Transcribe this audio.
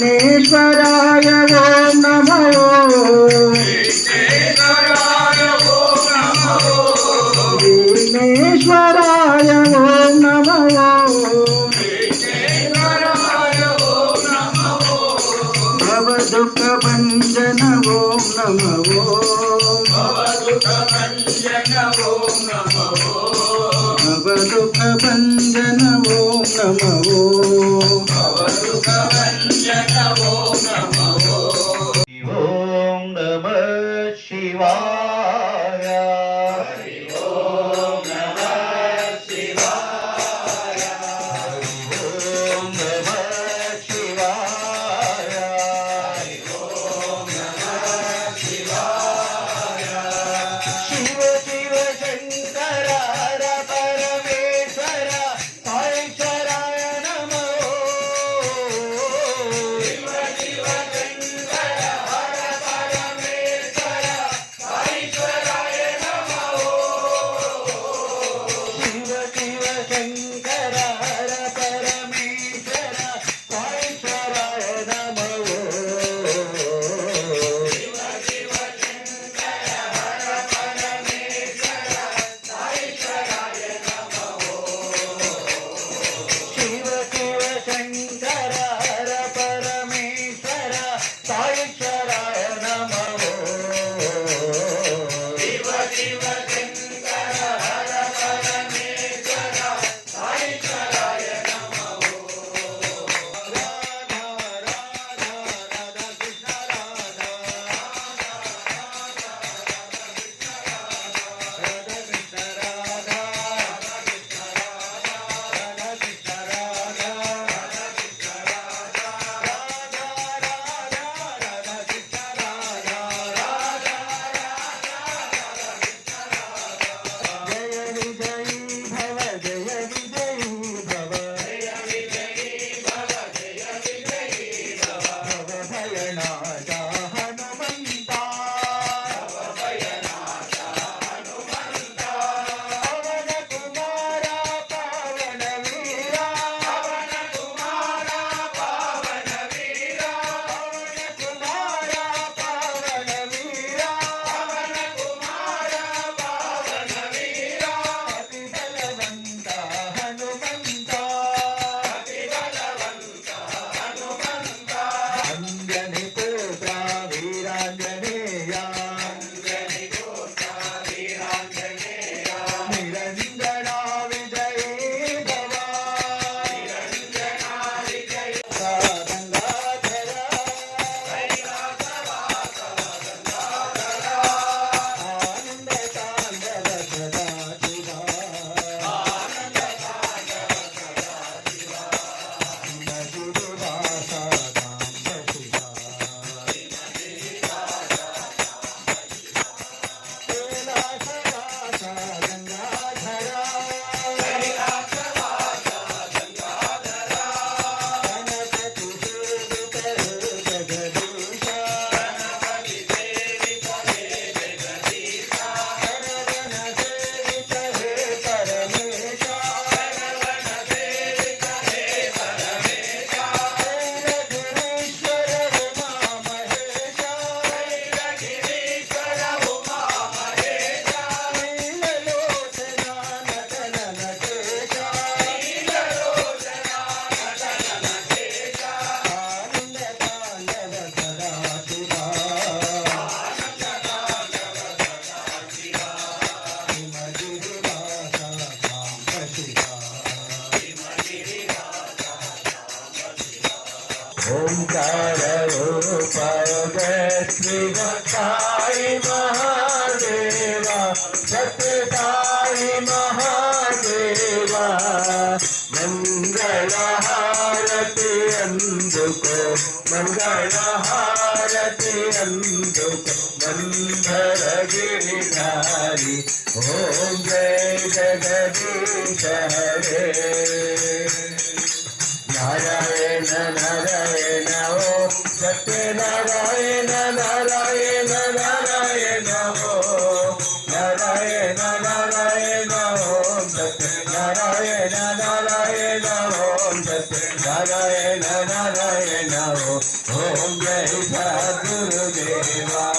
విఘ్నేశ్వరాయ ఓం నమో. విఘ్నేశ్వరాయ ఓం నమో. భవదుఃఖ భంజన ఓం నమో. భవదుఃఖ భంజన ఓం నమో. साई महादेवा सत साई मंगल हारति अंधुको मंगल हारति अंधुको मंधर गिरिधारी ओम जय जगदीश नारायण नारायण ओ Satya Narayan Narayan. Om Jai Sadhguru Devaya